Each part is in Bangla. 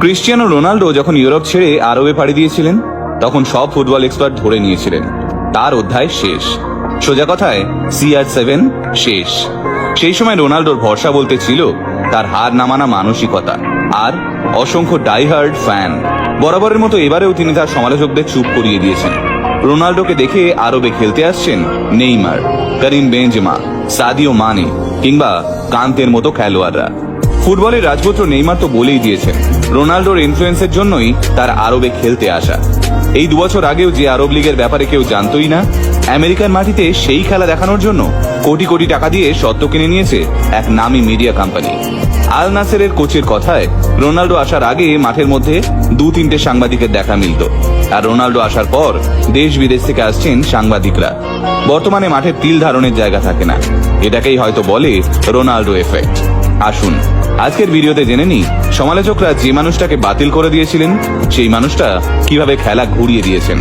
ক্রিশ্চিয়ানো রোনাল্ডো যখন ইউরোপ ছেড়ে আরবে পাড়ি দিয়েছিলেন, তখন সব ফুটবল এক্সপার্ট ধরে নিয়েছিলেন। তার অধ্যায় শেষ। সোজা কথায় সিআর সেভেন শেষ। সেই সময় রোনাল্ডোর ভরসা বলতে ছিল, তার হার নামানা মানসিকতা আর অসংখ্য ডাইহার্ড ফ্যান বরাবরের মতো এবারেও তিনি তার সমালোচকদের চুপ করিয়ে দিয়েছেন। রোনাল্ডোকে দেখে আরবে খেলতে আসছেন নেইমার, করিম বেঞ্জমা সাদিও মানে কিংবা কান্তের মতো খেলোয়াড়রা। ফুটবলের রাজপুত্র নেইমার তো বলেই দিয়েছেন রোনাল্ডোর ইনফ্লুয়েন্সের জন্যই তার আরবে খেলতে আসা। এই দুবছর আগেও যে আরব লীগের ব্যাপারে কেউ জানতই না, আমেরিকার মাটিতে সেই খেলা দেখানোর জন্য কোটি কোটি টাকা দিয়ে সত্ত্ব কিনে নিয়েছে এক নামী মিডিয়া কোম্পানি আল নাসেরের কোচের কথায় রোনাল্ডো আসার আগে মাঠের মধ্যে দু তিনটে সাংবাদিকের দেখা মিলত। আর রোনাল্ডো আসার পর দেশ বিদেশ থেকে আসছেন সাংবাদিকরা। বর্তমানে মাঠে তিল ধারণের জায়গা থাকে না। এটাকেই হয়তো বলে রোনাল্ডো এফেক্ট আসুন আজকের ভিডিওতে জেনে নিই, সমালোচকরা যে মানুষটাকে বাতিল করে দিয়েছিলেন, সেই মানুষটা কীভাবে খেলা ঘুরিয়ে দিয়েছেন।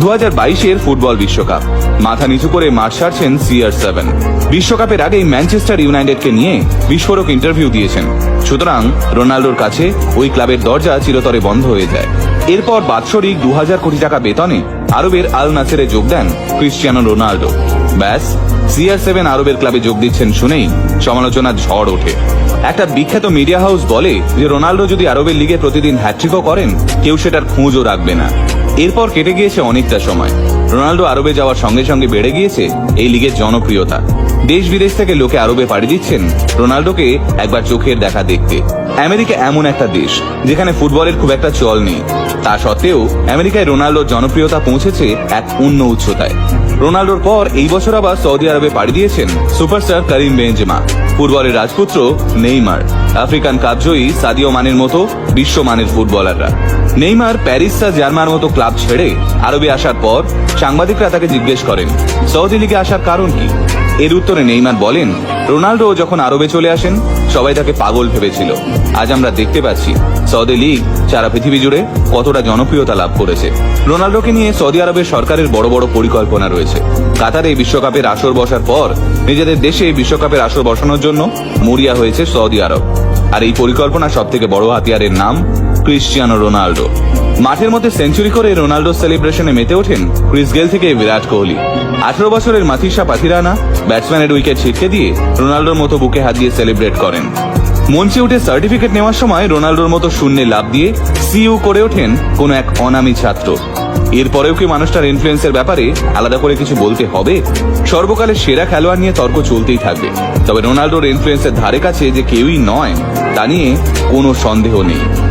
দু হাজার বাইশের ফুটবল বিশ্বকাপ, মাথা নিচু করে মাঠ সারছেন সিআর সেভেন। বিশ্বকাপের আগেই ম্যানচেস্টার ইউনাইটেডকে নিয়ে বিস্ফোরক ইন্টারভিউ দিয়েছেন। সুতরাং রোনাল্ডোর কাছে ওই ক্লাবের দরজা চিরতরে বন্ধ হয়ে যায়। এরপর বাৎসরিক দু হাজার কোটি টাকা বেতনে আরবের আল নাসেরে যোগ দেন ক্রিশ্চিয়ানো রোনাল্ডো ব্যাস, সিআর সেভেন আরবের ক্লাবে যোগ দিচ্ছেন শুনেই সমালোচনার ঝড় ওঠে। একটা বিখ্যাত মিডিয়া হাউস বলে যে রোনাল্ডো যদি আরবের লিগে প্রতিদিন হ্যাট্রিকও করেন, কেউ সেটার খোঁজও রাখবে না। এরপর কেটে গিয়েছে অনেকটা সময়। রোনাল্ডো আরবে যাওয়ার সঙ্গে সঙ্গে বেড়ে গিয়েছে এই লিগের জনপ্রিয়তা। দেশ বিদেশ থেকে লোকে আরবে পাড়ি দিচ্ছেন রোনাল্ডোকে একবার চোখের দেখা দেখতে। আমেরিকা এমন একটা দেশ, যেখানে ফুটবলের খুব একটা চল নেই। তা সত্ত্বেও আমেরিকায় রোনাল্ডোর জনপ্রিয়তা পৌঁছেছে এক অন্য উচ্চতায়। রোনাল্ডোর পর এই বছর আবার সৌদি আরবে পাড়ি দিয়েছেন সুপারস্টার করিম বেঞ্জেমা ফুটবলের রাজপুত্র নেইমার। আফ্রিকান কাপজয়ী সাদিও মানের মতো বিশ্বমানের ফুটবলাররা। নেইমার প্যারিস সা জার্মার মতো ক্লাব ছেড়ে আরবে আসার পর সাংবাদিকরা তাকে জিজ্ঞেস করেন, সৌদি লিগে আসার কারণ কি? এর উত্তরে নেইমার বলেন রোনাল্ডো যখন আরবে চলে আসেন, সবাই তাকে পাগল ভেবেছিল। আজ আমরা দেখতে পাচ্ছি সৌদি লিগ সারা পৃথিবী জুড়ে কতটা জনপ্রিয়তা লাভ করেছে। রোনাল্ডোকে নিয়ে সৌদি আরবের সরকারের বড় বড় পরিকল্পনা রয়েছে। কাতারে বিশ্বকাপের আসর বসার পর নিজেদের দেশে বিশ্বকাপের আসর বসানোর জন্য মরিয়া হয়েছে সৌদি আরব। আর এই পরিকল্পনা সব থেকে বড় হাতিয়ারের নাম ক্রিশ্চিয়ানো রোনাল্ডো। মাঠের মধ্যে সেঞ্চুরি করে রোনাল্ডো সেলিব্রেশনে মেতে ওঠেন ক্রিস গেল থেকে বিরাট কোহলি। আঠারো বছরের মাথিসা পাথিরানা ব্যাটসম্যানের উইকেট ছিটকে দিয়ে রোনাল্ডোর মতো বুকে হাত দিয়ে সেলিব্রেট করেন। মঞ্চে উঠে সার্টিফিকেট নেওয়ার সময় রোনাল্ডোর মতো শূন্যে লাভ দিয়ে সিইউ করে ওঠেন কোন এক অনামী ছাত্র। এরপরেও কি মানুষটার ইনফ্লুয়েন্সের ব্যাপারে আলাদা করে কিছু বলতে হবে? সর্বকালের সেরা খেলোয়াড় নিয়ে তর্ক চলতেই থাকবে। তবে রোনাল্ডোর ইনফ্লুয়েন্সের ধারে কাছে যে কেউই নয়, তা নিয়ে কোনো সন্দেহ নেই।